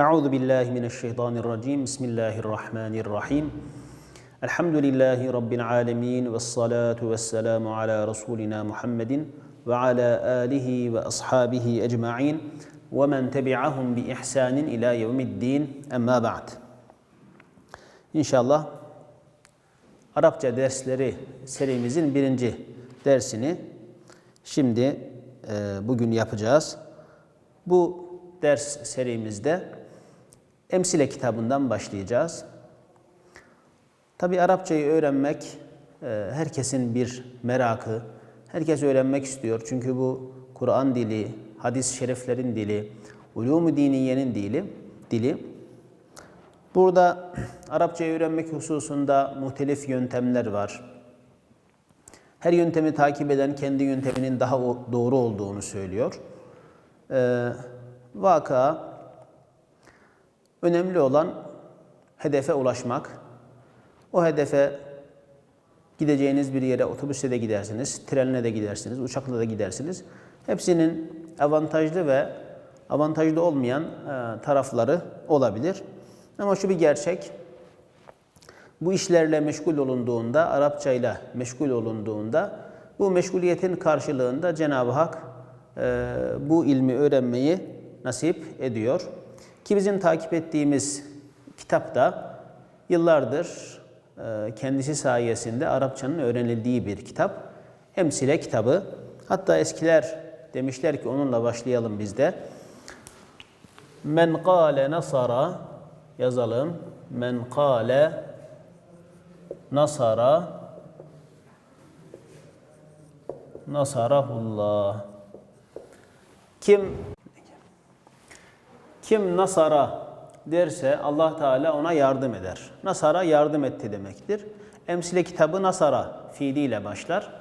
أعوذ بالله من الشيطان الرجيم بسم الله الرحمن الرحيم الحمد لله رب العالمين والصلاة والسلام على رسولنا محمد وعلى آله وأصحابه أجمعين ومن تبعهم بإحسان إلى يوم الدين أما بعد İnşallah Arapça dersleri serimizin birinci dersini şimdi e, bugün yapacağız. Bu ders serimizde Emsile kitabından başlayacağız. Tabi Arapçayı öğrenmek e, herkesin bir merakı. Herkes öğrenmek istiyor. Çünkü bu Kur'an dili, hadis-i şeriflerin dili, ulûm-u diniyenin dili, dili. Burada Arapçayı öğrenmek hususunda muhtelif yöntemler var. Her yöntemi takip eden kendi yönteminin daha doğru olduğunu söylüyor. Vaka önemli olan hedefe ulaşmak. O hedefe gideceğiniz bir yere otobüste de gidersiniz, trenle de gidersiniz, uçakla da gidersiniz. Hepsinin avantajlı ve avantajlı olmayan e, tarafları olabilir. Ama şu bir gerçek, bu işlerle meşgul olunduğunda, Arapçayla meşgul olunduğunda, bu meşguliyetin karşılığında Cenab-ı Hak e, bu ilmi öğrenmeyi nasip ediyor. Ki bizim takip ettiğimiz kitapta yıllardır e, kendisi sayesinde Arapçanın öğrenildiği bir kitap. Emsile kitabı. Hatta eskiler demişler ki onunla başlayalım biz de. Men kâle nasara yazalım. Men kâle nasara nasarahullah. Kim kim nasara derse Allah Teala ona yardım eder. Nasara yardım etti demektir. Emsile kitabı nasara fiiliyle başlar.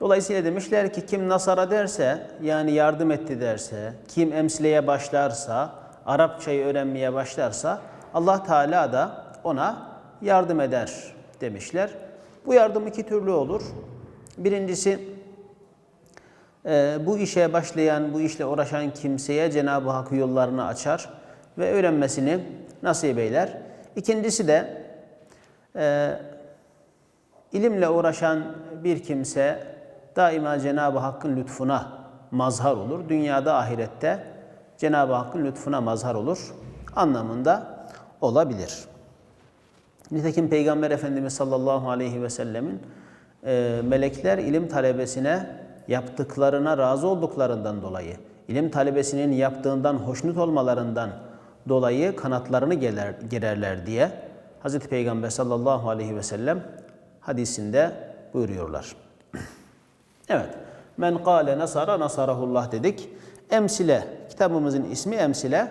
Dolayısıyla demişler ki kim nasara derse yani yardım etti derse, kim emsileye başlarsa, Arapçayı öğrenmeye başlarsa Allah Teala da ona yardım eder demişler. Bu yardım iki türlü olur. Birincisi bu işe başlayan, bu işle uğraşan kimseye Cenab-ı Hak yollarını açar ve öğrenmesini nasip eyler. İkincisi de e, ilimle uğraşan bir kimse daima Cenab-ı Hakk'ın lütfuna mazhar olur. Dünyada ahirette Cenab-ı Hakk'ın lütfuna mazhar olur anlamında olabilir. Nitekim Peygamber Efendimiz sallallahu aleyhi ve sellemin e, melekler ilim talebesine yaptıklarına razı olduklarından dolayı, ilim talebesinin yaptığından hoşnut olmalarından dolayı kanatlarını gerer, gererler diye Hz. Peygamber sallallahu aleyhi ve sellem hadisinde buyuruyorlar. Evet. Men kâle nasara nasarahullah dedik. Emsile, kitabımızın ismi Emsile.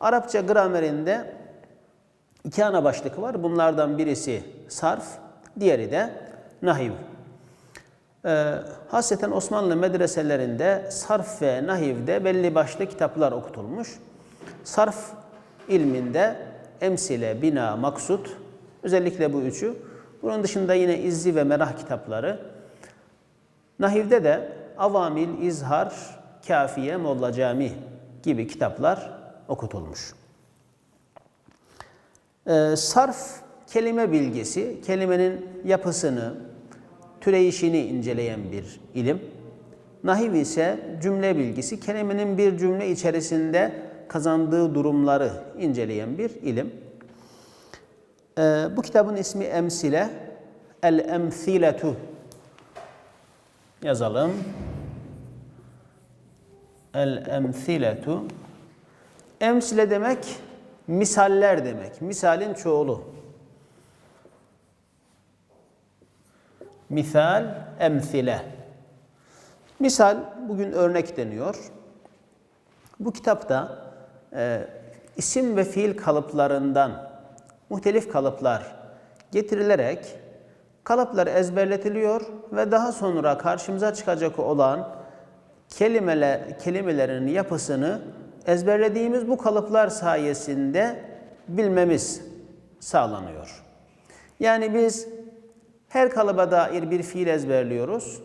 Arapça gramerinde iki ana başlık var. Bunlardan birisi sarf, diğeri de nahiv. Ee, hasreten Osmanlı medreselerinde sarf ve nahivde belli başlı kitaplar okutulmuş. Sarf ilminde emsile, bina, maksut, özellikle bu üçü. Bunun dışında yine izzi ve merah kitapları. Nahivde de avamil, izhar, kafiye, molla cami gibi kitaplar okutulmuş. Ee, sarf kelime bilgisi, kelimenin yapısını, türeyişini inceleyen bir ilim. Nahiv ise cümle bilgisi, kelimenin bir cümle içerisinde kazandığı durumları inceleyen bir ilim. Ee, bu kitabın ismi Emsile, El-Emthiletu yazalım. El-Emthiletu Emsile demek misaller demek. Misalin çoğulu. Misal, emsile. Misal bugün örnek deniyor. Bu kitapta e, isim ve fiil kalıplarından muhtelif kalıplar getirilerek kalıplar ezberletiliyor ve daha sonra karşımıza çıkacak olan kelimeler, kelimelerin yapısını ezberlediğimiz bu kalıplar sayesinde bilmemiz sağlanıyor. Yani biz her kalıba dair bir fiil ezberliyoruz.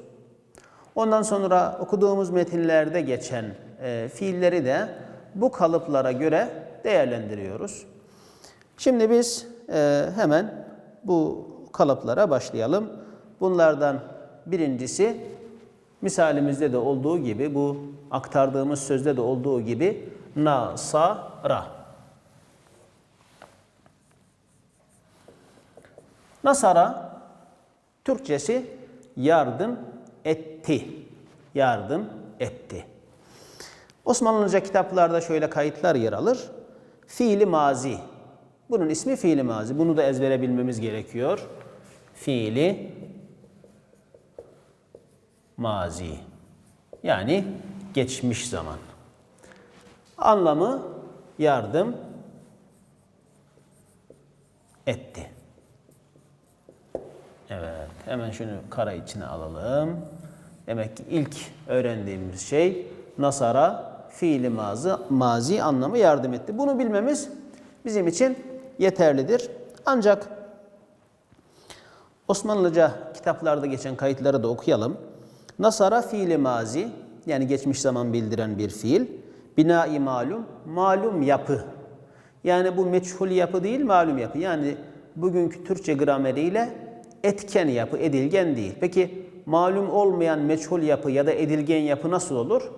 Ondan sonra okuduğumuz metinlerde geçen e, fiilleri de bu kalıplara göre değerlendiriyoruz. Şimdi biz e, hemen bu kalıplara başlayalım. Bunlardan birincisi misalimizde de olduğu gibi bu aktardığımız sözde de olduğu gibi nasara. Nasara Türkçesi yardım etti. Yardım etti. Osmanlıca kitaplarda şöyle kayıtlar yer alır. Fiili mazi. Bunun ismi fiili mazi. Bunu da ezbere bilmemiz gerekiyor. Fiili mazi. Yani geçmiş zaman. Anlamı yardım etti. Hemen şunu kara içine alalım. Demek ki ilk öğrendiğimiz şey nasara fiili mazi, mazi anlamı yardım etti. Bunu bilmemiz bizim için yeterlidir. Ancak Osmanlıca kitaplarda geçen kayıtları da okuyalım. Nasara fiili mazi yani geçmiş zaman bildiren bir fiil. Bina-i malum, malum yapı. Yani bu meçhul yapı değil, malum yapı. Yani bugünkü Türkçe grameriyle etken yapı, edilgen değil. Peki malum olmayan meçhul yapı ya da edilgen yapı nasıl olur?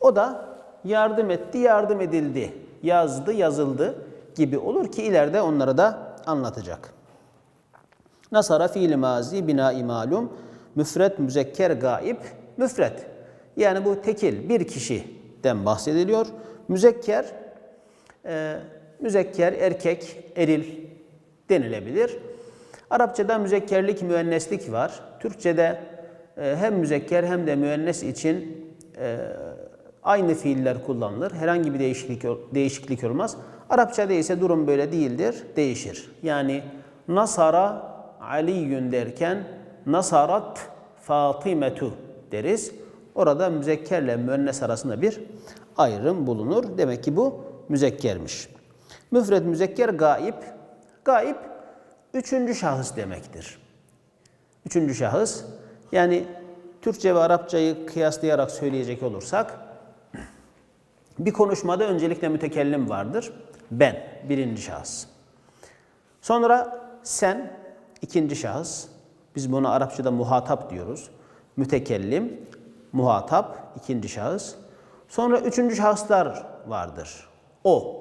O da yardım etti, yardım edildi, yazdı, yazıldı gibi olur ki ileride onları da anlatacak. Nasara fiil mazi bina malum müfret müzekker gaib müfret. Yani bu tekil bir kişiden bahsediliyor. Müzekker e, müzekker erkek eril denilebilir. Arapçada müzekkerlik müenneslik var. Türkçede e, hem müzekker hem de müennes için e, aynı fiiller kullanılır. Herhangi bir değişiklik değişiklik olmaz. Arapçada ise durum böyle değildir, değişir. Yani nasara Aliyün derken nasarat Fatimetu deriz. Orada müzekkerle müennes arasında bir ayrım bulunur. Demek ki bu müzekkermiş. Müfred müzekker gaib. Gaib üçüncü şahıs demektir. Üçüncü şahıs yani Türkçe ve Arapçayı kıyaslayarak söyleyecek olursak bir konuşmada öncelikle mütekellim vardır. Ben birinci şahıs. Sonra sen ikinci şahıs. Biz buna Arapçada muhatap diyoruz. Mütekellim, muhatap, ikinci şahıs. Sonra üçüncü şahıslar vardır. O.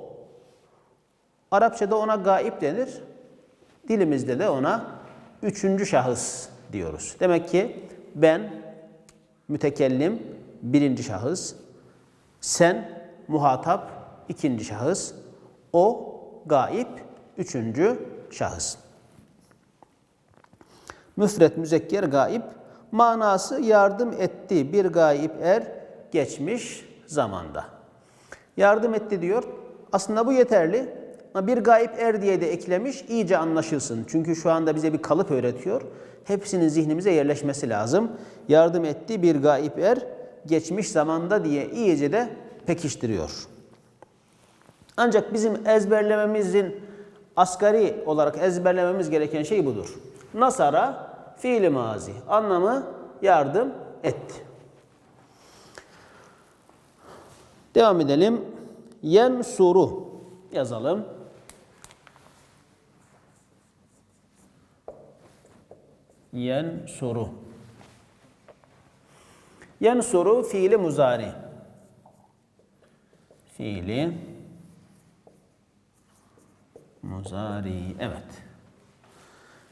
Arapçada ona gaib denir. Dilimizde de ona üçüncü şahıs diyoruz. Demek ki ben, mütekellim, birinci şahıs. Sen, muhatap, ikinci şahıs. O, gaib, üçüncü şahıs. Müfret, müzekker, gaib. Manası yardım etti bir gaib er geçmiş zamanda. Yardım etti diyor. Aslında bu yeterli. Bir gaib er diye de eklemiş iyice anlaşılsın. Çünkü şu anda bize bir kalıp öğretiyor. Hepsinin zihnimize yerleşmesi lazım. Yardım etti bir gaib er geçmiş zamanda diye iyice de pekiştiriyor. Ancak bizim ezberlememizin asgari olarak ezberlememiz gereken şey budur. Nasara fiili mazi. Anlamı yardım etti. Devam edelim. Yensuru yazalım. Yensuru. Yensuru fiili muzari. Fiili muzari. Evet.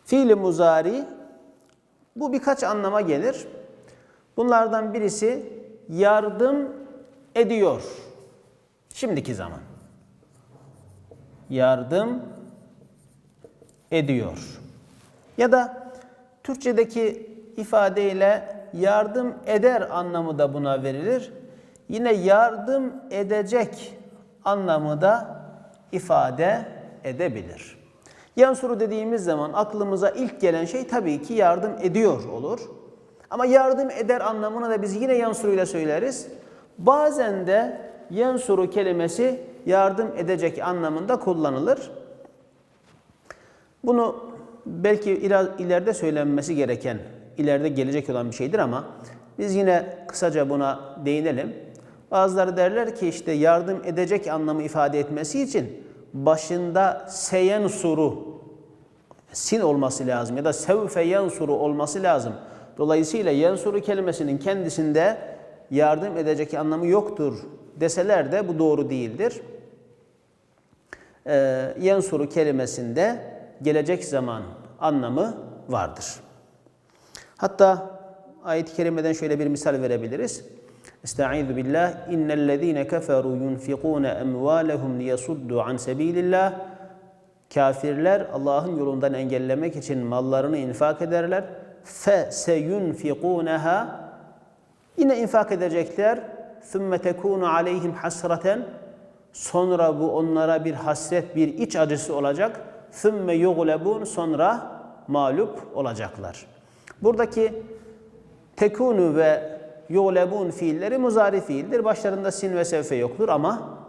Fiili muzari bu birkaç anlama gelir. Bunlardan birisi yardım ediyor. Şimdiki zaman. Yardım ediyor. Ya da Türkçedeki ifadeyle yardım eder anlamı da buna verilir. Yine yardım edecek anlamı da ifade edebilir. Yansuru dediğimiz zaman aklımıza ilk gelen şey tabii ki yardım ediyor olur. Ama yardım eder anlamını da biz yine yansuru ile söyleriz. Bazen de yansuru kelimesi yardım edecek anlamında kullanılır. Bunu belki ileride söylenmesi gereken, ileride gelecek olan bir şeydir ama biz yine kısaca buna değinelim. Bazıları derler ki işte yardım edecek anlamı ifade etmesi için başında seyen suru sin olması lazım ya da sevfe yansuru olması lazım. Dolayısıyla yansuru kelimesinin kendisinde yardım edecek anlamı yoktur deseler de bu doğru değildir. Ee, yansuru kelimesinde gelecek zaman anlamı vardır. Hatta ayet-i kerimeden şöyle bir misal verebiliriz. Estaizu billah innellezine keferu yunfikun emvalehum liyasuddu an sebilillah Kafirler Allah'ın yolundan engellemek için mallarını infak ederler. Fe seyunfikunaha yine infak edecekler. Sümme tekunu aleyhim hasraten sonra bu onlara bir hasret, bir iç acısı olacak. Sümme yuglebun sonra mağlup olacaklar. Buradaki tekunu ve yuglebun fiilleri muzari fiildir. Başlarında sin ve sevfe yoktur ama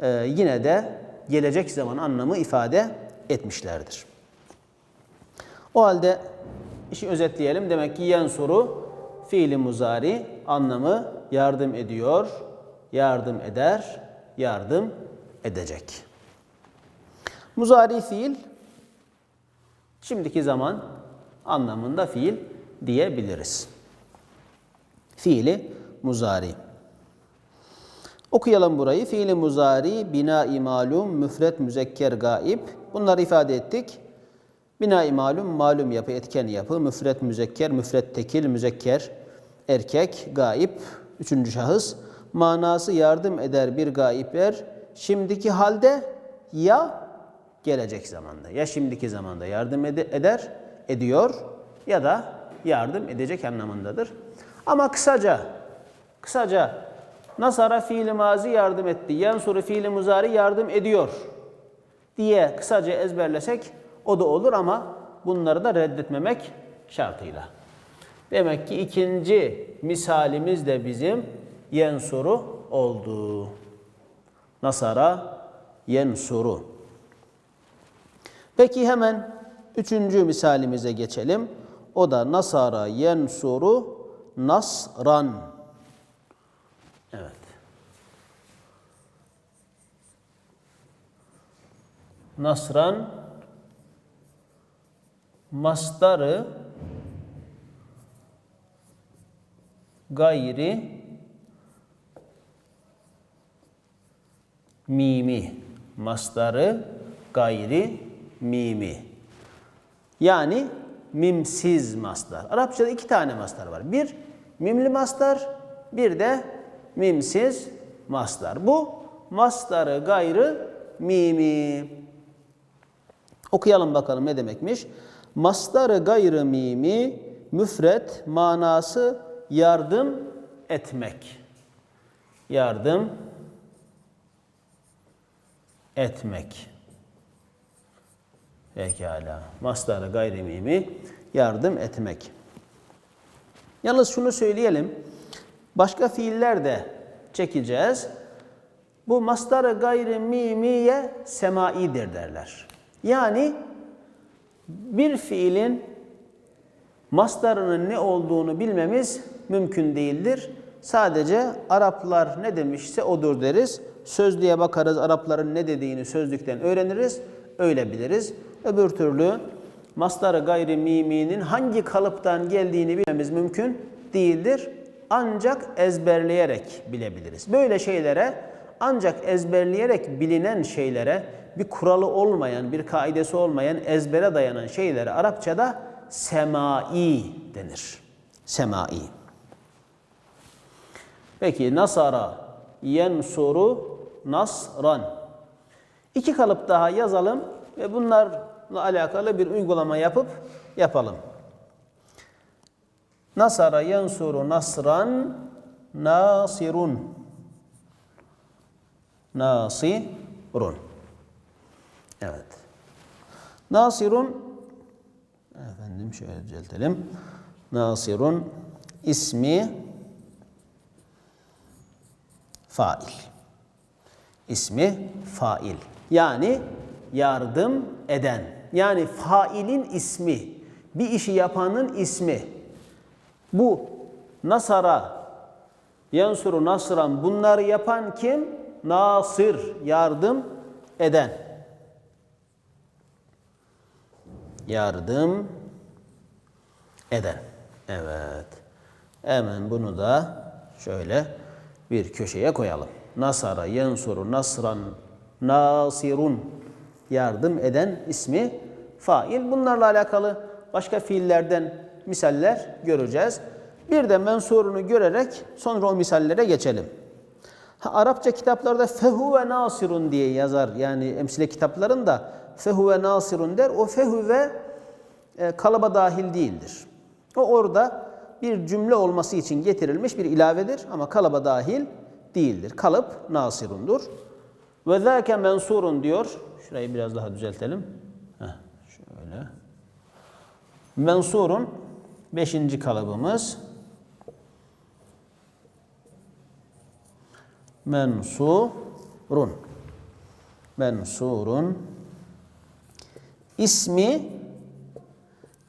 e, yine de gelecek zaman anlamı ifade etmişlerdir. O halde işi özetleyelim. Demek ki yen soru fiili muzari anlamı yardım ediyor, yardım eder, yardım edecek. Muzari fiil şimdiki zaman anlamında fiil diyebiliriz. Fiili muzari. Okuyalım burayı. Fiili muzari, bina-i malum, müfret, müzekker, gaib. Bunları ifade ettik. Bina-i malum, malum yapı, etken yapı, müfret, müzekker, müfret tekil, müzekker, erkek, gaib, üçüncü şahıs. Manası yardım eder bir gaibler. Şimdiki halde ya gelecek zamanda. Ya şimdiki zamanda yardım ed- eder, ediyor ya da yardım edecek anlamındadır. Ama kısaca, kısaca Nasara fiili mazi yardım etti. Yansuru fiili muzari yardım ediyor diye kısaca ezberlesek o da olur ama bunları da reddetmemek şartıyla. Demek ki ikinci misalimiz de bizim yensuru oldu. Nasara yensuru. Peki hemen üçüncü misalimize geçelim. O da nasara yensuru nasran. Evet. Nasran mastarı gayri mimi mastarı gayri mimi yani mimsiz mastar. Arapçada iki tane mastar var. Bir mimli mastar, bir de mimsiz mastar. Bu mastarı gayrı mimi. Okuyalım bakalım ne demekmiş. Mastarı gayrı mimi müfret manası yardım etmek. Yardım etmek. Pekala. Mastarı gayri mimi yardım etmek. Yalnız şunu söyleyelim. Başka fiiller de çekeceğiz. Bu mastarı gayri mimiye semaidir derler. Yani bir fiilin mastarının ne olduğunu bilmemiz mümkün değildir. Sadece Araplar ne demişse odur deriz. Sözlüğe bakarız, Arapların ne dediğini sözlükten öğreniriz, öyle biliriz. Öbür türlü mastarı gayri miminin hangi kalıptan geldiğini bilmemiz mümkün değildir. Ancak ezberleyerek bilebiliriz. Böyle şeylere ancak ezberleyerek bilinen şeylere bir kuralı olmayan, bir kaidesi olmayan, ezbere dayanan şeylere Arapçada semai denir. Semai. Peki nasara yensuru nasran. İki kalıp daha yazalım ve bunlarla alakalı bir uygulama yapıp yapalım. Nasara yensuru nasran nasirun. Nasirun. Evet. Nasirun efendim şöyle düzeltelim. Nasirun ismi fail. İsmi fail. Yani yardım eden. Yani failin ismi. Bir işi yapanın ismi. Bu nasara Yansuru nasran. Bunları yapan kim? Nasır. Yardım eden. Yardım eden. Evet. Hemen bunu da şöyle bir köşeye koyalım. Nasara, yansuru, nasran, nasirun. Yardım eden ismi fail. Bunlarla alakalı başka fiillerden misaller göreceğiz. Bir de mensurunu görerek sonra o misallere geçelim. Ha, Arapça kitaplarda fehu ve nasirun diye yazar. Yani emsile kitaplarında fehu ve nasirun der. O fehu ve e, kalıba dahil değildir. O orada bir cümle olması için getirilmiş bir ilavedir ama kalıba dahil değildir. Kalıp nasirundur. Ve zâke mensurun diyor. Şurayı biraz daha düzeltelim. Heh, şöyle. Mensurun beşinci kalıbımız. Mensurun. Mensurun. İsmi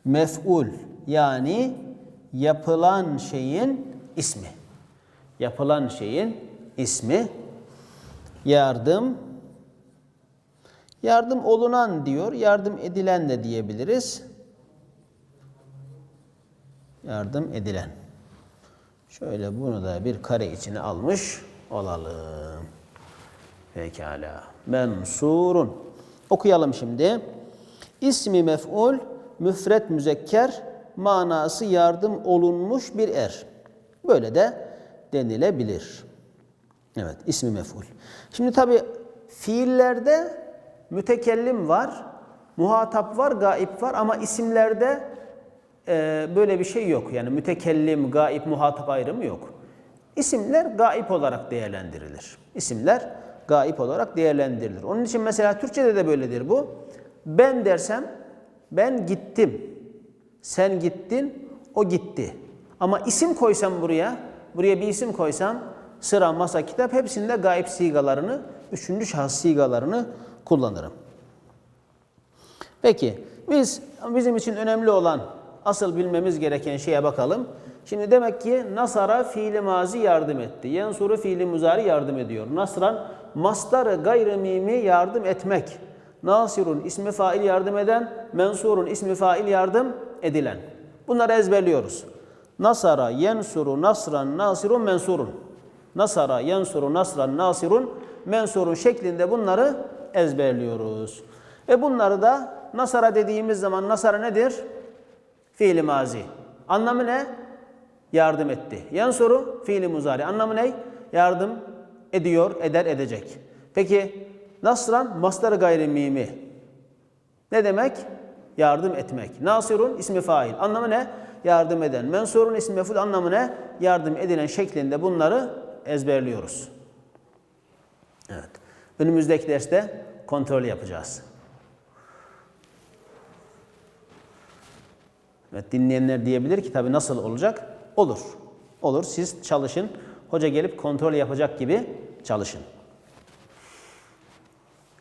mef'ul yani yapılan şeyin ismi. Yapılan şeyin ismi yardım yardım olunan diyor. Yardım edilen de diyebiliriz. Yardım edilen. Şöyle bunu da bir kare içine almış olalım. Pekala. Mensurun. Okuyalım şimdi. İsmi mef'ul müfret müzekker manası yardım olunmuş bir er. Böyle de denilebilir. Evet, ismi mef'ul. Şimdi tabi fiillerde mütekellim var, muhatap var, gaip var ama isimlerde e, böyle bir şey yok. Yani mütekellim, gaip, muhatap ayrımı yok. İsimler gaip olarak değerlendirilir. İsimler gaip olarak değerlendirilir. Onun için mesela Türkçe'de de böyledir bu. Ben dersem ben gittim. Sen gittin, o gitti. Ama isim koysam buraya, buraya bir isim koysam sıra, masa, kitap hepsinde gaip sigalarını, üçüncü şahıs sigalarını kullanırım. Peki biz bizim için önemli olan asıl bilmemiz gereken şeye bakalım. Şimdi demek ki Nasara fiili mazi yardım etti. Yensuru fiili muzari yardım ediyor. Nasran mastarı gayrı yardım etmek. Nasirun ismi fail yardım eden, mensurun ismi fail yardım edilen. Bunları ezberliyoruz. Nasara, yensuru, nasran, nasirun, mensurun. Nasara, yensuru, nasran, nasirun, mensurun şeklinde bunları ezberliyoruz. Ve bunları da nasara dediğimiz zaman nasara nedir? Fiili mazi. Anlamı ne? Yardım etti. Yansuru fiili muzari. Anlamı ne? Yardım ediyor, eder, edecek. Peki nasran mastar gayri mimi. Ne demek? Yardım etmek. Nasirun ismi fail. Anlamı ne? Yardım eden. Mensurun ismi meful anlamı ne? Yardım edilen şeklinde bunları ezberliyoruz. Evet. Önümüzdeki derste kontrol yapacağız. Evet, dinleyenler diyebilir ki tabii nasıl olacak? Olur. Olur. Siz çalışın. Hoca gelip kontrol yapacak gibi çalışın.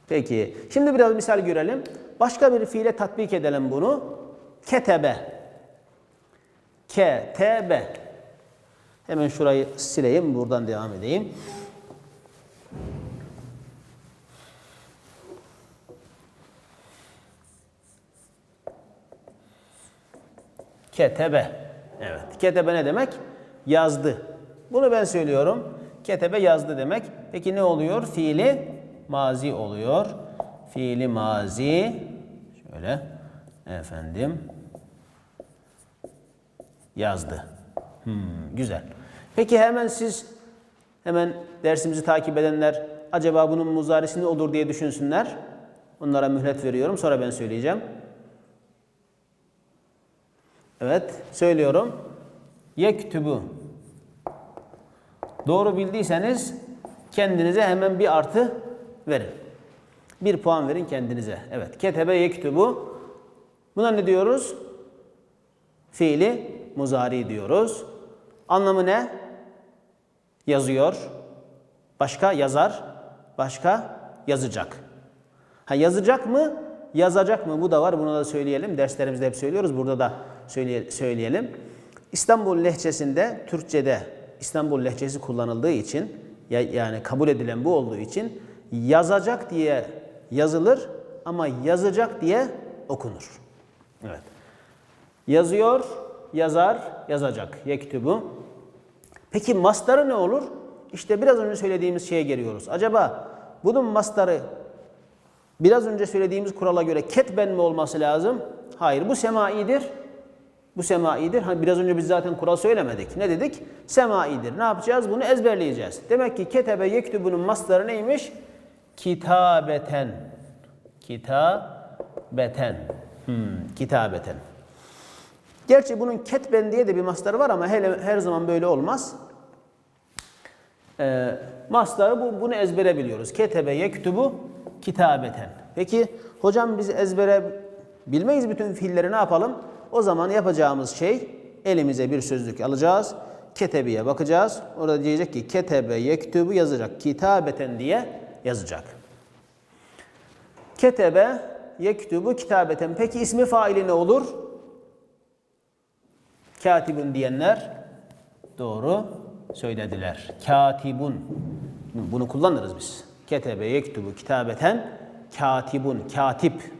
Peki. Şimdi biraz misal görelim. Başka bir fiile tatbik edelim bunu. Ketebe. Ketebe. Hemen şurayı sileyim. Buradan devam edeyim. Ketebe. Evet. Ketebe ne demek? Yazdı. Bunu ben söylüyorum. Ketebe yazdı demek. Peki ne oluyor? Fiili mazi oluyor. Fiili mazi. Şöyle. Efendim. Yazdı. Hmm, güzel. Peki hemen siz hemen dersimizi takip edenler acaba bunun muzarisi ne olur diye düşünsünler. Onlara mühlet veriyorum. Sonra ben söyleyeceğim. Evet, söylüyorum. Yektübü. Doğru bildiyseniz kendinize hemen bir artı verin. Bir puan verin kendinize. Evet, ketebe yektübü. Buna ne diyoruz? Fiili muzari diyoruz. Anlamı ne? Yazıyor. Başka yazar. Başka yazacak. Ha yazacak mı? Yazacak mı? Bu da var. Bunu da söyleyelim. Derslerimizde hep söylüyoruz. Burada da söyleye- söyleyelim. İstanbul lehçesinde, Türkçe'de İstanbul lehçesi kullanıldığı için ya- yani kabul edilen bu olduğu için yazacak diye yazılır ama yazacak diye okunur. Evet. Yazıyor, yazar, yazacak. Yektubu. Peki mastarı ne olur? İşte biraz önce söylediğimiz şeye geliyoruz. Acaba bunun mastarı biraz önce söylediğimiz kurala göre ketben mi olması lazım? Hayır, bu semaidir. Bu semaidir. Hani biraz önce biz zaten kural söylemedik. Ne dedik? Semaidir. Ne yapacağız? Bunu ezberleyeceğiz. Demek ki ketebe yektubunun mastarı neymiş? Kitabeten. Kitabeten. Hmm, kitabeten. Gerçi bunun ketben diye de bir mastarı var ama hele, her zaman böyle olmaz. Ee, mastarı bu, bunu ezbere biliyoruz. Ketebe yektubu kitabeten. Peki hocam biz ezbere bilmeyiz bütün fiilleri ne yapalım? O zaman yapacağımız şey elimize bir sözlük alacağız. Ketebiye bakacağız. Orada diyecek ki ketebe yektubu yazacak. Kitabeten diye yazacak. Ketebe yektubu kitabeten. Peki ismi faili ne olur? Katibun diyenler doğru söylediler. Katibun. Bunu kullanırız biz. Ketebe yektubu kitabeten katibun. Katip.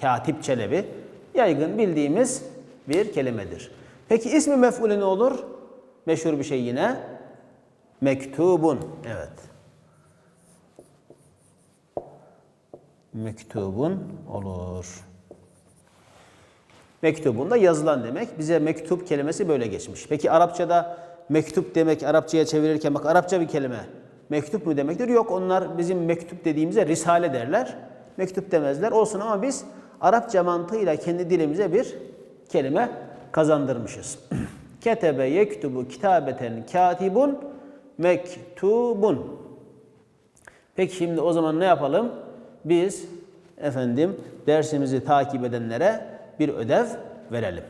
Katip çelebi. Yaygın bildiğimiz bir kelimedir. Peki ismi mef'ulü ne olur? Meşhur bir şey yine. Mektubun. Evet. Mektubun olur. Mektubun da yazılan demek. Bize mektup kelimesi böyle geçmiş. Peki Arapçada mektup demek Arapçaya çevirirken bak Arapça bir kelime. Mektup mu demektir? Yok onlar bizim mektup dediğimize risale derler. Mektup demezler. Olsun ama biz Arapça mantığıyla kendi dilimize bir kelime kazandırmışız. Ketebe yektubu kitabeten katibun mektubun. Peki şimdi o zaman ne yapalım? Biz efendim dersimizi takip edenlere bir ödev verelim.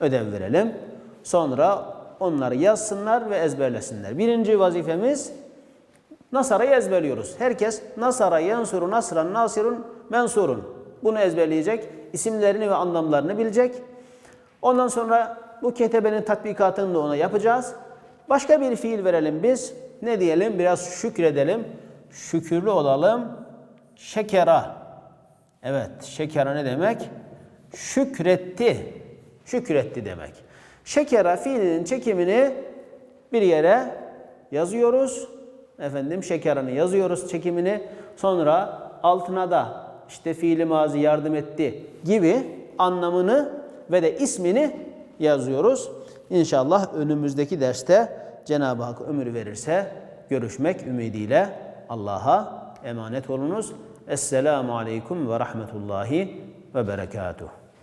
Ödev verelim. Sonra onları yazsınlar ve ezberlesinler. Birinci vazifemiz Nasara'yı ezberliyoruz. Herkes Nasara, Yansuru, Nasran, Nasirun, Mensurun. Bunu ezberleyecek. isimlerini ve anlamlarını bilecek. Ondan sonra bu ketebenin tatbikatını da ona yapacağız. Başka bir fiil verelim biz. Ne diyelim? Biraz şükredelim. Şükürlü olalım. Şekera. Evet, şekera ne demek? Şükretti. Şükretti demek. Şekera fiilinin çekimini bir yere yazıyoruz. Efendim şekeranı yazıyoruz çekimini. Sonra altına da işte fiili mazi yardım etti gibi anlamını ve de ismini yazıyoruz. İnşallah önümüzdeki derste Cenab-ı Hak ömür verirse görüşmek ümidiyle Allah'a emanet olunuz. Esselamu Aleyküm ve Rahmetullahi ve Berekatuhu.